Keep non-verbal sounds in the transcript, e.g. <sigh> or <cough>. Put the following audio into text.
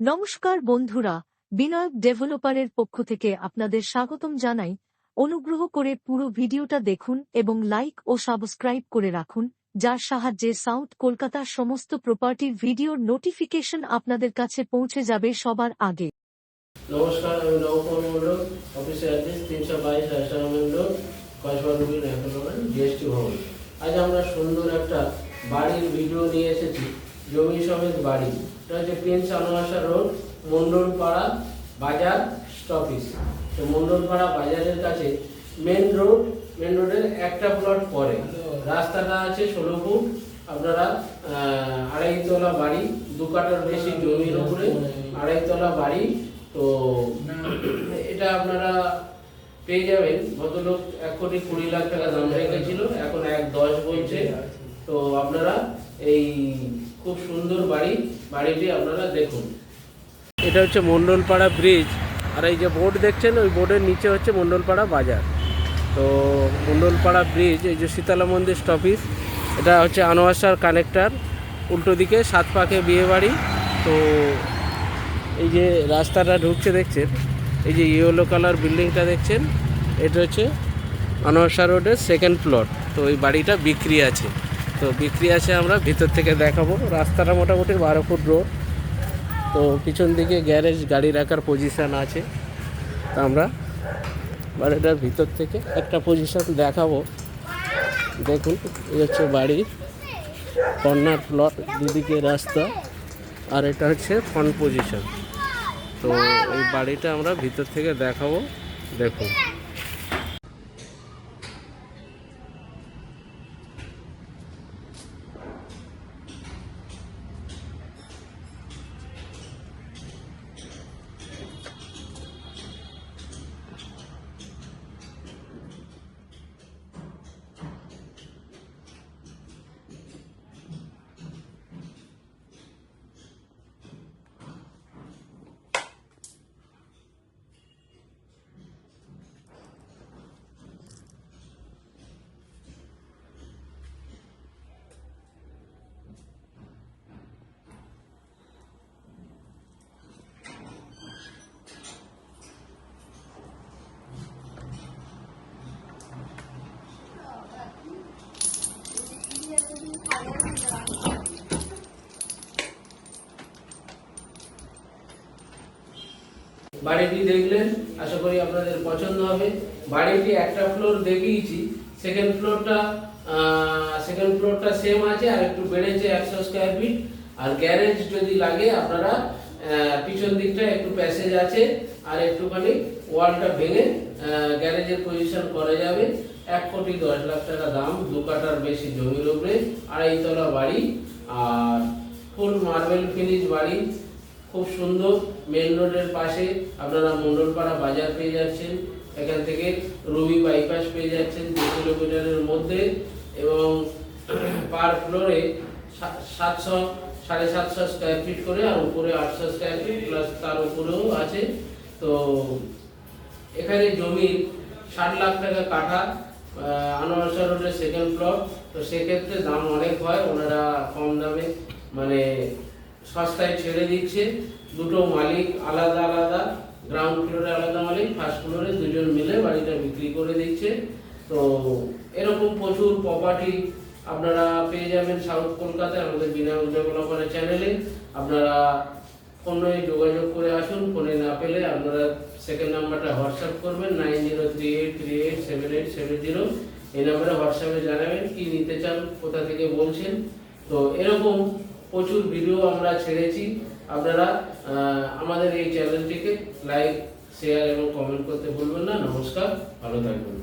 নমস্কার বন্ধুরা, বিনয়ক ডেভেলপারের পক্ষ থেকে আপনাদের স্বাগতম জানাই। অনুগ্রহ করে পুরো ভিডিওটা দেখুন এবং লাইক ও সাবস্ক্রাইব করে রাখুন, যার সাহায্যে সাউথ কলকাতার সমস্ত প্রপার্টির ভিডিওর নোটিফিকেশন আপনাদের কাছে পৌঁছে যাবে সবার আগে। নমস্কার, আমি নবকুমার মন্ডল অফিসের অ্যাড্রেস তিনশো বাইশ রোড কসবাডুবি জিএসটি ভবন। আজ আমরা সুন্দর একটা বাড়ির ভিডিও নিয়ে এসেছি, জমি সমেত বাড়ি। এটা হচ্ছে প্রিন্স আনোয়াসা রোড, মন্ডলপাড়া বাজার স্টপিস তো মন্ডলপাড়া বাজারের কাছে মেন রোড, মেন রোডের একটা প্লট পরে। রাস্তাটা আছে ষোলো ফুট, আপনারা আড়াইতলা বাড়ি, দু কাটার বেশি জমির উপরে, আড়াইতলা বাড়ি। তো এটা আপনারা পেয়ে যাবেন। ভদ্রলোক এক কোটি কুড়ি লাখ টাকা দাম রেখেছিল, এখন এক দশ বলছে। তো আপনারা এই খুব সুন্দর বাড়ি, বাড়িটি আপনারা দেখুন। এটা হচ্ছে মন্ডলপাড়া ব্রিজ। আর এই যে বোর্ড দেখছেন, ওই বোর্ডের নিচে হচ্ছে মন্ডলপাড়া বাজার। তো মন্ডলপাড়া ব্রিজ, এই যে শীতলা মন্দির স্টপিস, এটা হচ্ছে আনোয়াসার কানেক্টার। উল্টো দিকে সাত পাকে বিয়ে বাড়ি। তো এই যে রাস্তাটা ঢুকছে দেখছেন, এই যে ইয়েলো কালার বিল্ডিংটা দেখছেন, এটা হচ্ছে আনোয়ারশা রোডের সেকেন্ড প্লট তো ওই বাড়িটা বিক্রি আছে। তো বিক্রি আছে আমরা, ভিতর থেকে দেখাবো। রাস্তাটা মোটামুটি বারো ফুট রোড। তো পিছন দিকে গ্যারেজ, গাড়ি রাখার পজিশান আছে। আমরা বাড়িটার ভিতর থেকে একটা পজিশন দেখাবো। দেখুন, এই হচ্ছে বাড়ি। কর্নার প্লট দুদিকে রাস্তা। আর এটা হচ্ছে ফ্রন্ট পজিশন তো এই বাড়িটা আমরা ভিতর থেকে দেখাবো। দেখুন। বাড়িটি দেখলেন, আশা করি আপনাদের পছন্দ হবে। বাড়িটি একটা ফ্লোর দেখিয়েছি সেকেন্ড ফ্লোরটা সেকেন্ড ফ্লোরটা সেম আছে, আর একটু বেড়েছে একশো স্কোয়ার ফিট আর গ্যারেজ যদি লাগে, আপনারা পিছন দিকটা একটু প্যাসেজ আছে, আর একটুখানি ওয়ালটা ভেঙে গ্যারেজের পজিশন করা যাবে। এক কোটি দশ লাখ টাকা দাম, দু কাটার বেশি জমির উপরে আড়াইতলা বাড়ি, আর ফুল মার্বেল ফিনিশ বাড়ি। খুব সুন্দর মেন রোডের পাশে আপনারা মন্ডলপাড়া বাজার পেয়ে যাচ্ছেন। এখান থেকে রবি বাইপাস পেয়ে যাচ্ছেন দু কিলোমিটারের মধ্যে এবং <clears throat> পার ফ্লোরে সাতশো, সাড়ে সাতশো স্কোয়ার ফিট করে আর উপরে আটশো স্কোয়ার ফিট প্লাস তার উপরেও আছে। তো এখানে জমির ষাট লাখ টাকা কাঠা আনোয়ারসা রোডের সেকেন্ড ফ্লোর তো সেক্ষেত্রে দাম অনেক হয়, ওনারা কম দামে মানে সস্তায় ছেড়ে দিচ্ছে। দুটো মালিক আলাদা আলাদা গ্রাউন্ড ফ্লোরে আলাদা মালিক ফার্স্ট ফ্লোরে দুজন মিলে বাড়িটা বিক্রি করে দিচ্ছে। তো এরকম প্রচুর প্রপার্টি আপনারা পেয়ে যাবেন সাউথ কলকাতায় আমাদের বিনা ডেভেলপারের চ্যানেলে আপনারা ফোনে যোগাযোগ করে আসুন, ফোনে না পেলে আপনারা সেকেন্ড নাম্বারটা হোয়াটসঅ্যাপ করবেন nine zero three eight three eight seven eight seven zero এই নাম্বারে হোয়াটসঅ্যাপে জানাবেন, কি নিতে চান, কোথা থেকে বলছেন। তো এরকম প্রচুর ভিডিও আমরা ছেড়েছি। আপনারা আমাদের এই চ্যানেলটিকে লাইক শেয়ার এবং কমেন্ট করতে ভুলবেন না। নমস্কার, ভালো থাকবেন।